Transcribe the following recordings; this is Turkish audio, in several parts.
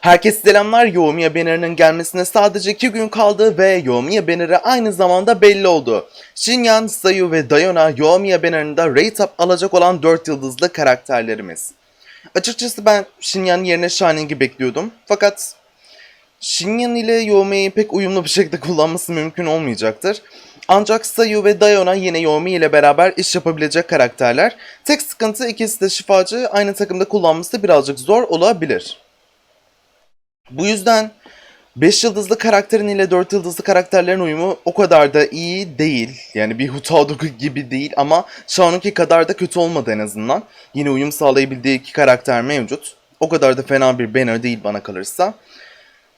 Herkese selamlar. Yomiya Banner'ın gelmesine sadece 2 gün kaldı ve Yomiya Banner'ı aynı zamanda belli oldu. Shinyan, Sayu ve Dayona Yomiya Banner'ında rate up alacak olan 4 yıldızlı karakterlerimiz. Açıkçası ben Shinyan yerine Shining'i bekliyordum. Fakat Shinyan ile Yomiya'yı pek uyumlu bir şekilde kullanması mümkün olmayacaktır. Ancak Sayu ve Dayona yine Yomi ile beraber iş yapabilecek karakterler. Tek sıkıntı ikisi de şifacı aynı takımda kullanması birazcık zor olabilir. Bu yüzden 5 yıldızlı karakterin ile 4 yıldızlı karakterlerin uyumu o kadar da iyi değil. Yani bir Hutadoku gibi değil ama Shaonuki kadar da kötü olmadı en azından. Yine uyum sağlayabildiği iki karakter mevcut. O kadar da fena bir banner değil bana kalırsa.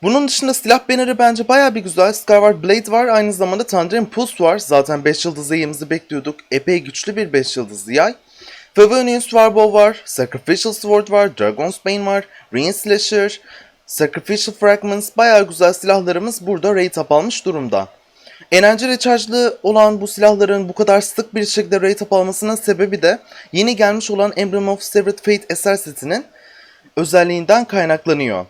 Bunun dışında silah bannerı bence baya bir güzel. Skyward Blade var. Aynı zamanda Tangerine Pulse var. Zaten 5 yıldızlı yayımızı bekliyorduk. Epey güçlü bir 5 yıldızlı yay. Favonian Swarbow var. Sacrificial Sword var. Dragon's Bane var. Ring Slasher. Sacrificial Fragments bayağı güzel silahlarımız burada rate up almış durumda. Enerji recharge'lı olan bu silahların bu kadar sık bir şekilde rate up almasının sebebi de yeni gelmiş olan Emblem of Severed Fate eser setinin özelliğinden kaynaklanıyor.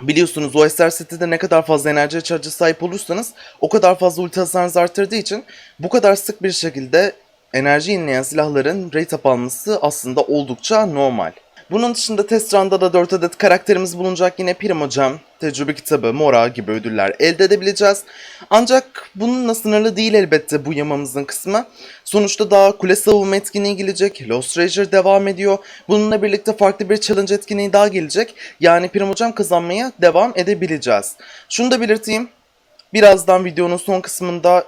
Biliyorsunuz o eser setinde ne kadar fazla enerji recharge'a sahip olursanız o kadar fazla ulti hasarınızı arttırdığı için bu kadar sık bir şekilde enerji yenileyen silahların rate up alması aslında oldukça normal. Bunun dışında test round'da da 4 adet karakterimiz bulunacak yine Primo Jam, tecrübe kitabı, Mora gibi ödüller elde edebileceğiz. Ancak bununla sınırlı değil elbette bu yamamızın kısmı. Sonuçta daha kule savunma etkinliği gelecek, Lost Treasure devam ediyor. Bununla birlikte farklı bir challenge etkinliği daha gelecek. Yani Primo Jam kazanmaya devam edebileceğiz. Şunu da belirteyim. Birazdan videonun son kısmında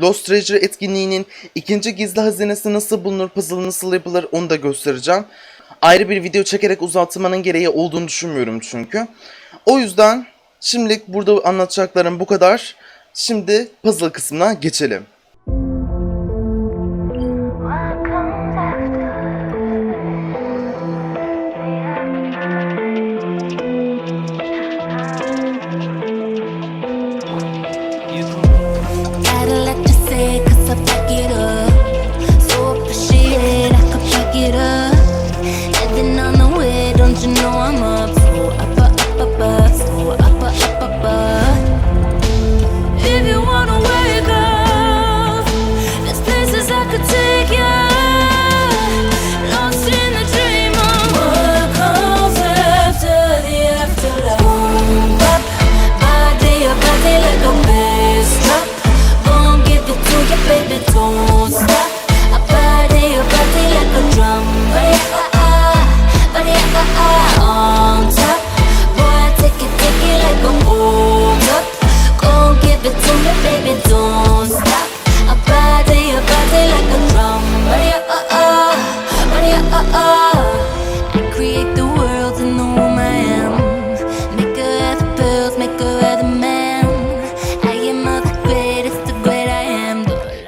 Lost Treasure etkinliğinin ikinci gizli hazinesi nasıl bulunur, puzzle nasıl yapılır onu da göstereceğim. Ayrı bir video çekerek uzatmanın gereği olduğunu düşünmüyorum çünkü. O yüzden şimdilik burada anlatacaklarım bu kadar. Şimdi puzzle kısmına geçelim.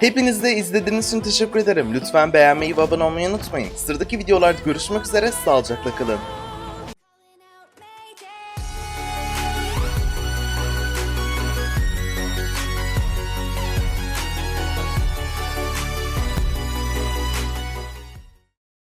Hepiniz de izlediğiniz için teşekkür ederim. Lütfen beğenmeyi ve abone olmayı unutmayın. Sıradaki videolarda görüşmek üzere, sağlıcakla kalın.